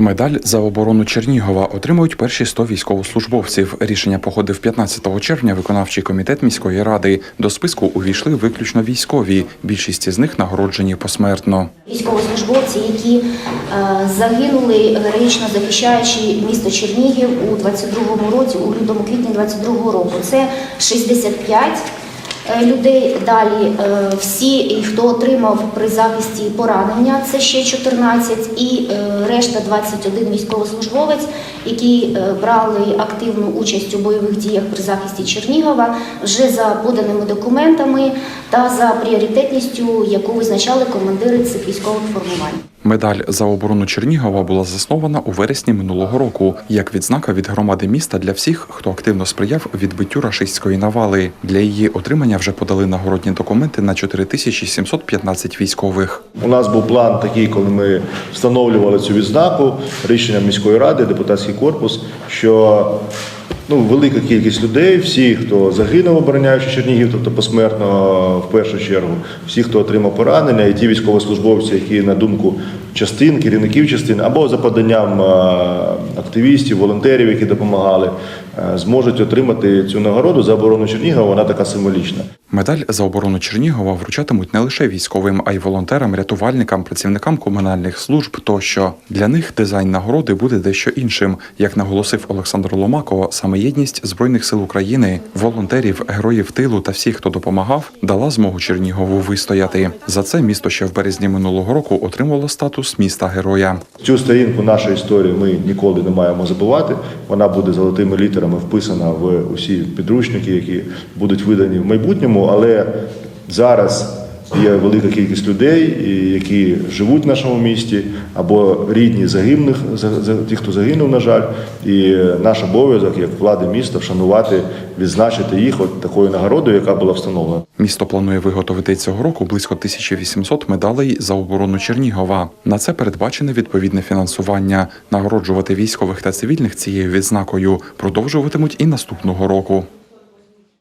Медаль за оборону Чернігова отримують перші 100 військовослужбовців. Рішення походив 15 червня. Виконавчий комітет міської ради. До списку увійшли виключно військові. Більшість із них нагороджені посмертно. Військовослужбовці, які е, загинули героїчно захищаючи місто Чернігів у 22-му році, у лютому квітні 22-го року. Це 65 е, людей. Далі е, всі, хто отримав при захисті поранення, це ще 14, і е, решта 21 військовослужбовець, які е, брали активну участь у бойових діях при захисті Чернігова, вже за поданими документами та за пріоритетністю, яку визначали командири цих військових формувань. Медаль за оборону Чернігова була заснована у вересні минулого року як відзнака від громади міста для всіх, хто активно сприяв відбиттю рашистської навали. Для її отримання вже подали нагородні документи на 4715 військових. У нас був план такий, коли ми встановлювали цю відзнаку рішенням міської ради, депутатський корпус, що ну, велика кількість людей, всі, хто загинув, обороняючи Чернігів, тобто посмертно в першу чергу, всі, хто отримав поранення, і ті військовослужбовці, які на думку частин, керівників частин, або за поданням е, активістів, волонтерів, які допомагали, е, зможуть отримати цю нагороду за оборону Чернігова. Вона така символічна. Медаль за оборону Чернігова вручатимуть не лише військовим, а й волонтерам, рятувальникам, працівникам комунальних служб. Тощо для них дизайн нагороди буде дещо іншим, як наголосив Олександр Ломако. Саме єдність збройних сил України, волонтерів, героїв тилу та всіх, хто допомагав, дала змогу Чернігову вистояти. За це місто ще в березні минулого року отримало статус міста героя. Цю сторінку нашої історії ми ніколи не маємо забувати. Вона буде золотими літерами вписана в усі підручники, які будуть видані в майбутньому. Але зараз є велика кількість людей, які живуть в нашому місті, або рідні загиблих, за- за- ті, хто загинув, на жаль. І наш обов'язок як влади міста вшанувати, відзначити їх от такою нагородою, яка була встановлена. Місто планує виготовити цього року близько 1800 медалей за оборону Чернігова. На це передбачене відповідне фінансування. Нагороджувати військових та цивільних цією відзнакою продовжуватимуть і наступного року.